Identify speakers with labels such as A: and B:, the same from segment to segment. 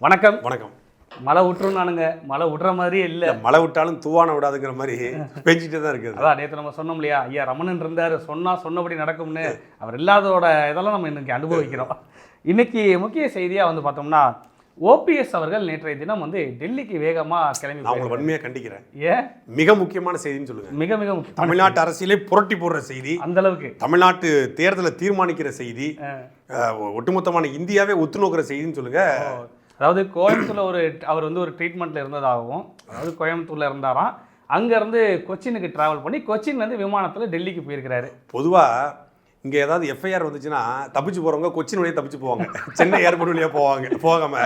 A: வணக்கம்.
B: வணக்கம்.
A: மழை விட்டுரும் நானுங்க மழை விடுற மாதிரியே இல்லை.
B: மழை விட்டாலும் தூவான விடாதுங்கிற மாதிரி பெஞ்சிட்டே தான் இருக்குது.
A: அதான் நேற்று நம்ம சொன்னோம் இல்லையா? ஐயா ரமணன் இருந்தார் சொன்னா சொன்னபடி நடக்கும்னு. அவர் இல்லாதோட இதெல்லாம் நம்ம இன்னைக்கு அனுபவிக்கிறோம். இன்னைக்கு முக்கிய செய்தியாக வந்து பார்த்தோம்னா ஓபிஎஸ் அவர்கள் நேற்றைய தினம் வந்து டெல்லிக்கு வேகமாக கிளம்பி
B: நான் உங்களை. வன்மையாக கண்டிக்கிறேன்.
A: ஏன்?
B: மிக முக்கியமான செய்தின்னு சொல்லுங்க.
A: மிக மிக
B: தமிழ்நாட்டு அரசியலே புரட்டி போடுற செய்தி.
A: அந்த அளவுக்கு.
B: தமிழ்நாட்டு தேர்தலை தீர்மானிக்கிற செய்தி. ஒட்டுமொத்தமான இந்தியாவே ஒத்து நோக்கிற செய்தின்னு சொல்லுங்க.
A: அதாவது கோயம்புத்தூரில் ஒரு அவர் வந்து ஒரு ட்ரீட்மெண்ட்டில் இருந்ததாகவும் அதாவது கோயம்புத்தூரில் இருந்தாராம். அங்கேருந்து கொச்சினுக்கு ட்ராவல் பண்ணி கொச்சின்லேருந்து விமானத்தில் டெல்லிக்கு போயிருக்கிறாரு.
B: பொதுவாக இங்க ஏதாவது எஃப்ஐஆர் வந்துச்சுன்னா தப்பிச்சு போறவங்க கொச்சின் வழியா தப்பிச்சு போவாங்க. சென்னை ஏர்போர்ட் வழியா போவாங்க. போகாம.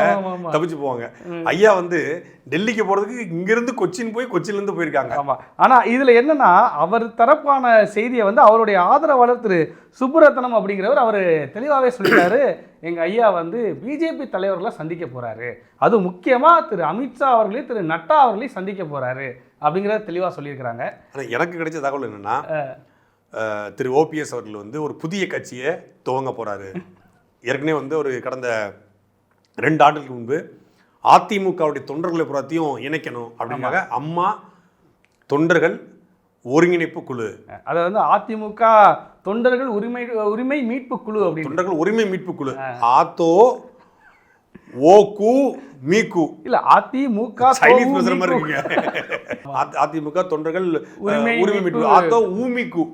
B: தப்பிச்சு போவாங்க. ஐயா வந்து டெல்லிக்கு போறதுக்கு இங்கிருந்து கொச்சின் போய் கொச்சின்ல இருந்து போயிருக்காங்க.
A: ஆமா. ஆனா இதுல என்னன்னா அவர் தரப்பான செய்தியை வந்து அவருடைய ஆதரவாளர் திரு சுப்புரத்னம் அப்படிங்கிறவர் அவர் தெளிவாகவே சொல்லிட்டாரு. எங்க ஐயா வந்து பிஜேபி தலைவர்களை சந்திக்க போறாரு. அது முக்கியமா திரு அமித்ஷா அவர்களையும் திரு நட்டா அவர்களையும் சந்திக்க போறாரு அப்படிங்கிறத தெளிவா சொல்லியிருக்கிறாங்க.
B: எனக்கு கிடைச்ச தகவல் என்னன்னா திரு ஓபிஎஸ் அவர்கள் வந்து ஒரு புதிய கட்சியை துவங்க போறாரு. ஏற்கனவே வந்து ஒரு கடந்த ரெண்டு ஆண்டுகளுக்கு முன்பு அதிமுகவுடைய தொண்டர்களை புறத்தையும் இணைக்கணும் அப்படிங்காக அம்மா தொண்டர்கள் ஒருங்கிணைப்பு குழு.
A: அதை வந்து அதிமுக தொண்டர்கள் உரிமை உரிமை மீட்பு குழு அப்படின்னு.
B: தொண்டர்கள் உரிமை மீட்பு குழு. ஆத்தோ ஓகு மீகு
A: இல்ல அதிமுக
B: சைனீஸ் பேசுற மாதிரி இருக்கீங்க. அதிமுக தொண்டர்கள்
A: உரிமை
B: உரிமை மீட்பு. ஆத்தோ ஊமிக்கு.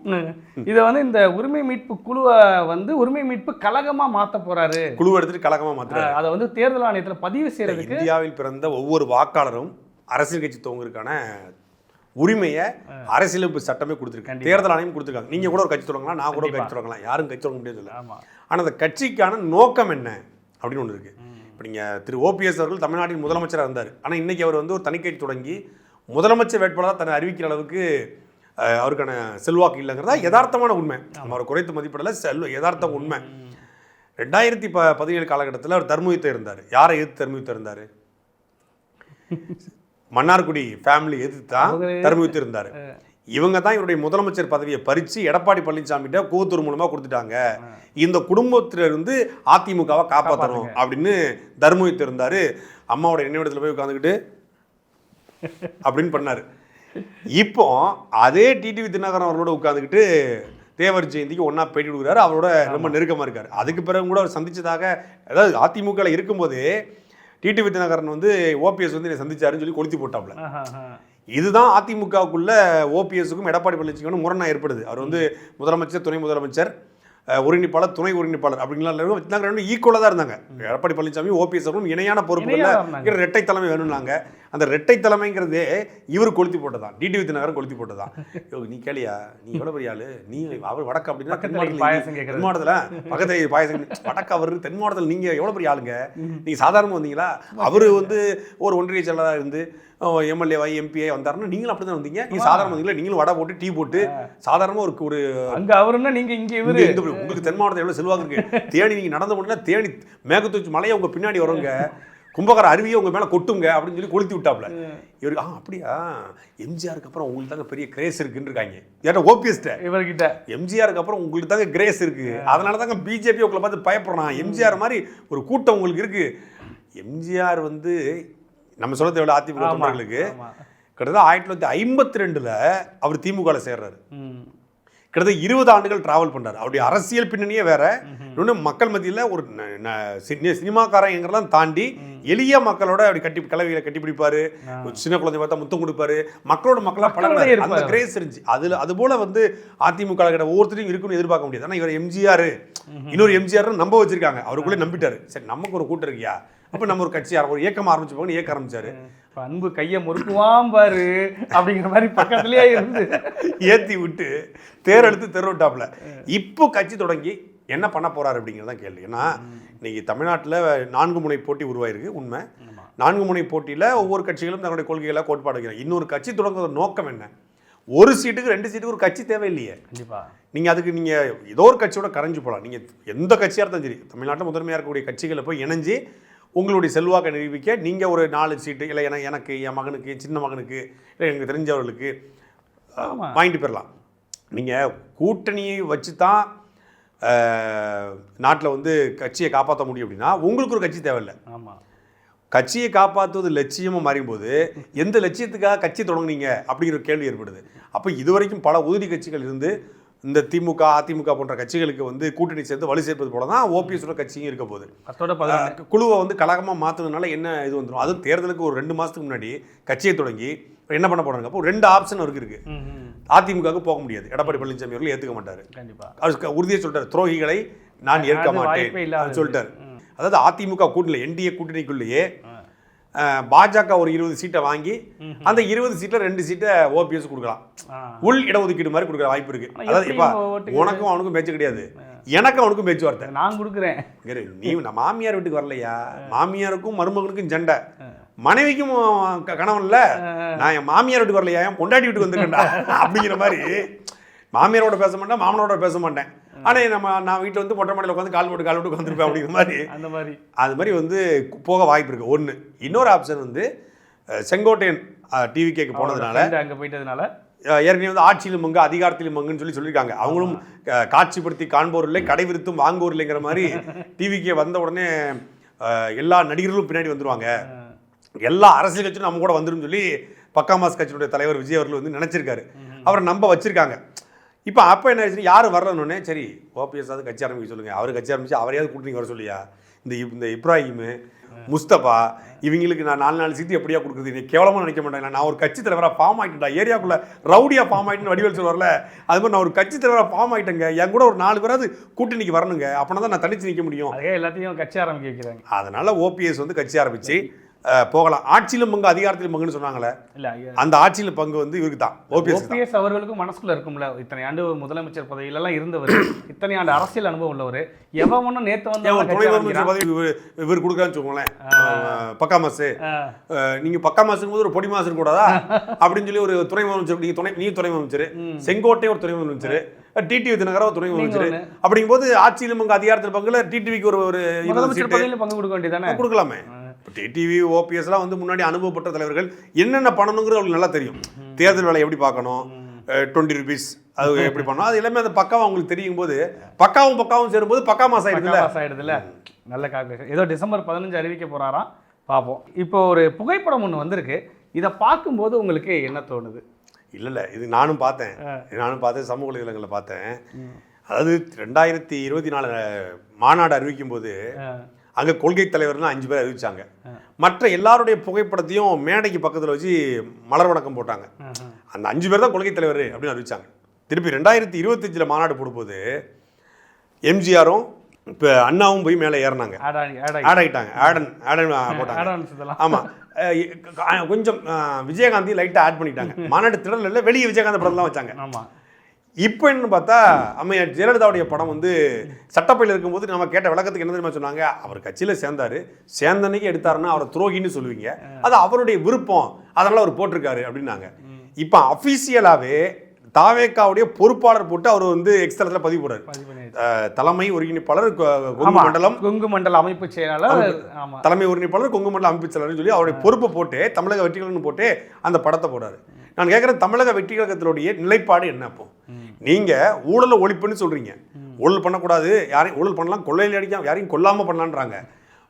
A: இதை வந்து இந்த உரிமை மீட்பு குழுவை வந்து உரிமை மீட்பு கழகமா மாத்த போறாரு.
B: குழு எடுத்துட்டு கலகமா மாத்துறாரு.
A: அதை வந்து தேர்தல் ஆணையத்துல பதிவு செய்யறதுக்கு
B: இந்தியாவில் பிறந்த ஒவ்வொரு வாக்காளரும் அரசியல் கட்சி துவங்குறதுக்கான உரிமையை அரசியலமைப்பு சட்டமே கொடுத்துருக்கு.
A: கண்டிப்பா.
B: தேர்தல் ஆணையம் கொடுத்துருக்காங்க. நீங்க கூட ஒரு கட்சி தொடங்கலாம் நான் கூட கட்சி தொடங்கலாம். யாரும் கட்சி தொடங்க முடியாது
A: ஆமா.
B: ஆனா அந்த கட்சிக்கான நோக்கம் என்ன? அப்படின்னு ஒன்று இருக்கு. இப்போ நீங்க திரு ஓபிஎஸ் அவர்கள் தமிழ்நாட்டின் முதலமைச்சராக இருந்தார். ஆனா இன்னைக்கு அவர் வந்து ஒரு தனிக்கட்சி தொடங்கி முதலமைச்சர் வேட்பாளராக தன்னை அறிவிக்கிற அளவுக்கு அவருக்கான செல்வாக்கு இல்லைங்கிறதா யதார்த்தமான உண்மை. அவரை குறைத்து மதிப்பிடல செல்வ யதார்த்த உண்மை. ரெண்டாயிரத்தி ப பதினேழு காலகட்டத்தில் அவர் தர்மயுத்தம் இருந்தார். யாரை எதிர்த்து தர்மயுத்தம் இருந்தார்? மன்னார்குடி ஃபேமிலி எதிர்த்து தான் தர்மயுத்தம் இருந்தார். இவங்க தான் இவருடைய முதலமைச்சர் பதவியை பறித்து எடப்பாடி பழனிசாமிகிட்ட கூத்தூர் மூலமாக கொடுத்துட்டாங்க. இந்த குடும்பத்திலிருந்து அதிமுகவை காப்பாற்றணும் அப்படின்னு தர்மயுத்தம் இருந்தார். அம்மாவோட நினைவிடத்தில் போய் உட்காந்துக்கிட்டு அப்படின்னு பண்ணார். இப்போ அதே டிடிவி தினகரன் அவர்களோட உட்காந்துக்கிட்டு தேவர் ஜெயந்திக்கு ஒன்றா பேட்டி கொடுக்குறாரு. அவரோட ரொம்ப நெருக்கமாக இருக்கார். அதுக்கு பிறகு கூட அவர் சந்திச்சதாக அதாவது அதிமுகவில் இருக்கும்போது டிடிவி தினகரன் வந்து ஓபிஎஸ் வந்து என்னை சந்திச்சாருன்னு சொல்லி கொளுத்தி போட்டாப்ல. இதுதான் அதிமுகவுக்குள்ள ஓபிஎஸ்க்கும் எடப்பாடி பழனிசாமிக்கும் முரணா ஏற்படுது. அவர் வந்து முதலமைச்சர் துணை முதலமைச்சர் ஒருங்கிணைப்பாளர் துணை ஒருங்கிணைப்பாளர் அப்படிங்கலாம் வச்சுனாங்க ரெண்டும் ஈக்குவலாக தான் இருந்தாங்க. எடப்பாடி பழனிசாமி ஓபிஎஸ் அவர்களும் இணையான பொறுப்புகளில் ரெட்டை தலைமை வேணும்னாங்க. அந்த ரெட்டை தலைமைங்கிறதே இவர் கொளுத்தி போட்டதான். டிடிவி தினகரன் கொளுத்தி போட்டதான். யோ, நீ கேளியா? நீ எவ்வளோ பெரிய ஆளு? நீ அவர் வடக்கு அப்படின்னா. தென் மாவட்டத்தில் பக்கத்தில் பாயசம் வடக்கு அவர் தென் மாவட்டத்தில் நீங்கள் எவ்வளோ பெரிய ஆளுங்க? நீங்கள் சாதாரணமாக வந்தீங்களா? அவர் வந்து ஒரு ஒன்றிய செயலராக இருந்து எம்எல்ஏவாய் எம்பிஐ வந்தாருன்னா நீங்களும் அப்படி தான் வந்தீங்க நீங்கள் சாதாரண வந்தீங்களா? நீங்களும் வடை போட்டு டீ போட்டு சாதாரணமாக ஒரு ஒரு
A: அங்க அவருன்னா நீங்க இங்க இவரு.
B: உங்களுக்கு தென் மாவட்டத்தில் எவ்வளவு செல்வாக்கு இருக்கு. தேனி நீங்க நடந்து போனா தேனி மேகத்தூச்சி மலையை உங்க பின்னாடி வருங்க. கும்பகர அருவியை உங்க மேல கொட்டுங்க அப்படின்னு சொல்லி கொளுத்தி விட்டாப்ல. இவரு ஆ அப்படியா? எம்ஜிஆருக்கு அப்புறம் உங்களுக்கு தாங்க பெரிய கிரேஸ் இருக்குன்னு இருக்காங்க. ஏன்னா ஓபிஎஸ்ட
A: இவர்கிட்ட.
B: எம்ஜிஆருக்கு அப்புறம் உங்களுக்கு தாங்க கிரேஸ் இருக்கு. அதனால தாங்க பிஜேபி உங்களை பார்த்து பயப்படுறான். எம்ஜிஆர் மாதிரி ஒரு கூட்டம் உங்களுக்கு இருக்கு. எம்ஜிஆர் வந்து நம்ம சொல்ல தேவையில்ல அதிமுக தொண்டர்களுக்கு. கிட்டத்தட்ட ஆயிரத்தி தொள்ளாயிரத்தி ஐம்பத்தி ரெண்டுல அவர் திமுகவில் சேர்றாரு. கிட்டத்தட்ட இருபது ஆண்டுகள் டிராவல் பண்றாரு. அவருடைய அரசியல் பின்னணியே வேற. இன்னொன்று மக்கள் மத்தியில் ஒரு ந- ந- சினி- சினிமாக்காரங்கிறலாம் தாண்டி எளிய மக்களோட அப்படி கட்டி கலவைகளை கட்டி பிடிப்பாரு. சின்ன குழந்தை பார்த்தா முத்தம் கொடுப்பாரு. மக்களோட மக்களா
A: மக்களோட
B: பழகுறாரு. அந்த கிரேஸ் இருந்துச்சு. அதுல அது போல வந்து அதிமுக கிட்ட ஒவ்வொருத்தரையும் இருக்குன்னு எதிர்பார்க்க முடியாது. ஆனா இவர் எம்ஜிஆர் இன்னொரு எம்ஜிஆர் நம்ப வச்சிருக்காங்க. அவருக்குள்ளே நம்பிட்டாரு. சரி நமக்கு ஒரு கூட்டம் இருக்கியா? அப்ப நம்ம ஒரு கட்சி ஒரு இயக்கம் ஆரம்பிச்சு இயக்க ஆரம்பிச்சாரு.
A: அன்பு கைய முறுக்குவாம் பாரு அப்படிங்கிற மாதிரி பக்கத்துலயே இருந்து.
B: ஏத்தி விட்டு தேர் எடுத்து தெரு விட்டாப்ல இப்போ கட்சி தொடங்கி என்ன பண்ண போறாரு அப்படிங்கிறது தான் கேள்வி. ஏன்னா இன்னைக்கு தமிழ்நாட்டில் நான்கு முனை போட்டி உருவாயிருக்கு உண்மை. நான்கு முனை போட்டியில் ஒவ்வொரு கட்சிகளும் தங்களுடைய கொள்கைகளை கோட்பாடு வைக்கிறாங்க. இன்னொரு கட்சி தொடங்குற நோக்கம் என்ன? ஒரு சீட்டுக்கு ரெண்டு சீட்டுக்கு ஒரு கட்சி தேவையில்லையே.
A: கண்டிப்பா.
B: நீங்கள் அதுக்கு நீங்கள் ஏதோ ஒரு கட்சியோட கரைஞ்சு போகலாம் நீங்கள் எந்த கட்சியாக இருந்தாலும் சரி தமிழ்நாட்டில் முதன்மையாக இருக்கக்கூடிய கட்சிகளை போய் இணைஞ்சு உங்களுடைய செல்வாக்கை நிரூபிக்க நீங்கள் ஒரு நாலு சீட்டு இல்லை என எனக்கு என் மகனுக்கு சின்ன மகனுக்கு இல்லை எனக்கு தெரிஞ்சவர்களுக்கு. வாங்கிட்டு போயிடலாம் நீங்கள் கூட்டணியை வச்சு தான் நாட்டில் வந்து கட்சியை காப்பாற்ற முடியும் அப்படின்னா உங்களுக்கு ஒரு கட்சி தேவையில்லை.
A: ஆமா.
B: கட்சியை காப்பாற்றுவது லட்சியமாக மாறும்போது எந்த லட்சியத்துக்காக கட்சி தொடங்குனீங்க அப்படிங்கிற கேள்வி ஏற்படுது. அப்போ இதுவரைக்கும் பல உதிரி கட்சிகள் இருந்து இந்த திமுக அதிமுக போன்ற கட்சிகளுக்கு வந்து கூட்டணி சேர்ந்து வலு சேர்ப்பது போல தான் ஓபிஎஸோட கட்சியும் இருக்க போகுது.
A: பத்தோட
B: குழுவை வந்து கழகமாக மாற்றுறதுனால என்ன இது வந்துடும் அதுவும் தேர்தலுக்கு ஒரு ரெண்டு மாதத்துக்கு முன்னாடி கட்சியை தொடங்கி என்ன பண்ண போறாங்க? அப்போ ரெண்டு ஆப்ஷன் அவருக்கு இருக்கு. அதிமுகவுக்கு போக முடியாது. எடப்பாடி பழனிசாமி அவர்கள் ஏற்றுக்க மாட்டார்.
A: கண்டிப்பா.
B: அவர் உறுதியாக சொல்லிட்டார் துரோகிகளை நான் ஏற்க மாட்டேன் சொல்லிட்டார். அதாவது அதிமுக கூட்டணி என்டிஏ கூட்டணிக்குள்ளேயே பாஜக ஒரு இருபது சீட்டை வாங்கி அந்த இருபது சீட்டில் ரெண்டு சீட்டை ஓபிஎஸ் கொடுக்கலாம். உள் இடஒதுக்கீடு மாதிரி கொடுக்குற வாய்ப்பு இருக்கு. அதாவது இப்போ உனக்கும் அவனுக்கும் பேச்சு கிடையாது. எனக்கும் அவனுக்கும் பேச்சுவார்த்தை
A: நான் கொடுக்குறேன்.
B: நீ நான் மாமியார் வீட்டுக்கு வரலையா? மாமியாருக்கும் மருமகனுக்கும் சண்டை. மனைவிக்கும் கணவன் இல்ல நான் என் மாமியார் வீட்டுக்கு வரலையா? என் பொண்டாட்டி வீட்டுக்கு வந்திருக்கேன்டா. அப்படிங்கிற மாதிரி மாமியாரோட பேச மாட்டேன் மாமனோட பேச மாட்டேன். ஆனா நம்ம நான் வீட்டில் வந்து மொட்டை மாடியில் உட்காந்து கால் போட்டு கால் போட்டு உட்காந்துருப்பேன் அப்படிங்கிற மாதிரி.
A: அந்த மாதிரி.
B: அது மாதிரி வந்து போக வாய்ப்பு இருக்கு. ஒன்று இன்னொரு ஆப்ஷன் வந்து செங்கோட்டையன் டிவிகேக்கு போனதுனால
A: அங்க போயிட்டதுனால.
B: ஏற்கனவே வந்து ஆட்சியிலும் மங்கு அதிகாரத்திலும் மங்குன்னு சொல்லி சொல்லியிருக்காங்க அவங்களும் காட்சிப்படுத்தி காண்போர் இல்லை கடை விருத்தும் வாங்குவோர் இல்லைங்கிற மாதிரி டிவிக்கே வந்த உடனே எல்லா நடிகர்களும் பின்னாடி வந்துருவாங்க. எல்லா அரசியல் கட்சியும் நம்ம கூட வந்துரும் சொல்லி பக்காமாஸ் கட்சியினுடைய தலைவர் விஜய் அவர்கள் வந்து நினைச்சிருக்காரு. அவரை நம்ப வச்சிருக்காங்க. இப்போ அப்போ என்ன ஆச்சு யாரும் வரலன்னொடனே சரி ஓபிஎஸ் அது கட்சி ஆரம்பிக்க சொல்லுங்க. அவர் கட்சி ஆரம்பிச்சு அவரையாவது கூட்டணி வர சொல்லியா? இந்த இந்த இப்ராஹிம் முஸ்தபா இவங்களுக்கு நான் நாலு நாலு சீட்டு எப்படியா கொடுக்குறது? நீ கேவலமாக நினைக்க மாட்டேன் நான் ஒரு கட்சி தலைவராக ஃபார்ம் ஆகிட்டேன்டா. ஏரியாக்குள்ள ரவுடியா ஃபார்ம் ஆகிட்டுன்னு வடிவேல் சொல்லுவார்ல அது மாதிரி நான் ஒரு கட்சி தலைவராக ஃபார்ம் ஆகிட்டேங்க என் கூட ஒரு நாலு பேராவது கூட்டணிக்கு வரணுங்க. அப்போனா தான் நான் தனிச்சு நிற்க முடியும்.
A: அதே எல்லாத்தையும் கட்சி ஆரம்பிக்க வைக்கிறாங்க.
B: அதனால ஓபிஎஸ் வந்து கட்சி ஆரம்பிச்சு அஹ், போகலாம். ஆட்சியிலும் பங்கு அதிகாரத்திலும் பங்குன்னு சொன்னாங்களே
A: இல்ல
B: அந்த ஆட்சியில் பங்கு வந்து இவருக்கு தான். ஓபிஎஸ்
A: ஓபிஎஸ் அவர்களுக்கும் மனசுக்குள்ள இருக்கும்ல. இத்தனை ஆண்டு முதலமைச்சர் பதவியிலலாம் இருந்தவர். இத்தனை ஆண்டு அரசியல் அனுபவம் உள்ளவர். எவனும் நேத்து வந்து
B: ஏன் ஒரு
A: கட்சி
B: துணை முதலமைச்சர். பதவி இவர் கொடுக்குறான்னு அஹ், பக்கா மாசு.
A: ஆ,
B: அஹ், நீங்க பக்கா மாசுக்கும் போது ஒரு பொடி மாசு கூடாதா அப்படின்னு சொல்லி ஒரு துணை முதலமைச்சர் நீங்க துணை நீ துணை முதலமைச்சர். செங்கோட்டை ஒரு துணை முதலமைச்சர். டிடிவி தினகரா ஒரு துணை முதலமைச்சர். அப்படிங்கும்போது ஆட்சியிலும் பங்கு அதிகாரத்தில் பங்குல டிடிவிக்கு ஒரு ஒரு
A: பங்கு கொடுக்க வேண்டியதானே
B: கொடுக்கலாமே. இப்போ டிடிவி ஓபிஎஸ்லாம் வந்து முன்னாடி அனுபவப்பட்ட தலைவர்கள் என்னென்ன பண்ணணுங்கிறது அவங்களுக்கு நல்லா தெரியும். தேர்தல் வேலை எப்படி பார்க்கணும்? டுவெண்ட்டி ருபீஸ் அது எப்படி பண்ணணும்? அது எல்லாமே அந்த பக்காவும் அவங்களுக்கு தெரியும் போது பக்காவும் பக்காவும் சேரும்போது பக்கா மாசம் ஆயிடுதுல்ல?
A: பாஸ் ஆயிடுதுல நல்ல கால்குலேஷன் ஏதோ டிசம்பர் பதினஞ்சு அறிவிக்க போறாராம். பார்ப்போம். இப்போ ஒரு புகைப்படம் ஒன்று வந்திருக்கு. இதை பார்க்கும்போது உங்களுக்கு என்ன தோணுது?
B: இல்ல இல்ல இது நானும் பார்த்தேன். நானும் பார்த்தேன் சமூக வலைதளங்களில் பார்த்தேன். அதாவது ரெண்டாயிரத்தி இருபத்தி நாலு மாநாடு அறிவிக்கும் போது அங்க கொள்கை தலைவர்னு அஞ்சு பேர் அறிவிச்சாங்க. மற்ற எல்லாருடைய புகைப்படத்தையும் மேடைக்கு பக்கத்துல வச்சு மலர் வணக்கம் போட்டாங்க. அந்த அஞ்சு பேர் தான் கொள்கை தலைவர் அப்படின்னு அறிவிச்சாங்க. திருப்பி ரெண்டாயிரத்தி இருபத்தஞ்சில் மாநாடு போடும்போது எம்ஜிஆரும் இப்போ அண்ணாவும் போய் மேலே ஏறினாங்க.
A: ஆட் ஆகி ஆட் ஆகி.
B: ஆட் ஆகிட்டாங்க ஆடன் ஆடன் போட்டாங்க. ஆமாம் கொஞ்சம் விஜயகாந்தி லைட்டாக ஆட் பண்ணிட்டாங்க. மாநாடு திடல் இல்லை வெளியே விஜயகாந்த் படம்லாம் வச்சாங்க. இப்போ என்னன்னு பார்த்தா அம்மையார் ஜெயலலிதாவுடைய படம் வந்து சட்டப்பையில் இருக்கும்போது நம்ம கேட்ட விளக்கத்துக்கு என்ன தெரியுமா சொன்னாங்க? அவர் கட்சியில் சேர்ந்தாரு. சேர்ந்தன்னைக்கு எடுத்தாருன்னா அவரை துரோகின்னு சொல்லுவீங்க. அது அவருடைய விருப்பம். அதனால அவர் போட்டிருக்காரு அப்படின்னாங்க. இப்போ அஃபீஷியலாகவே தாவேக்காவுடைய பொறுப்பாளர் போட்டு அவர் வந்து எக்ஸ்தலத்தில் பதிவு போடுறாரு. தலைமை ஒருங்கிணைப்பாளர் கொங்கு மண்டலம்.
A: கொங்கு மண்டல அமைப்பு செயலாளர்
B: தலைமை ஒருங்கிணைப்பாளர் கொங்கு மண்டல அமைப்பு செயலாளர்னு சொல்லி அவருடைய பொறுப்பை போட்டு தமிழக வெற்றிகள்னு போட்டு அந்த படத்தை போடுறாரு. நான் கேட்குறேன் தமிழக வெற்றி கழகத்தினுடைய நிலைப்பாடு என்ன அப்போ? நீங்க ஊழலை ஒழிப்புன்னு சொல்றீங்க. ஊழல் பண்ணக்கூடாது. யாரையும் ஊழல் பண்ணலாம். கொள்ளையில் அடிக்காம யாரையும் கொல்லாம பண்ணலான்றாங்க.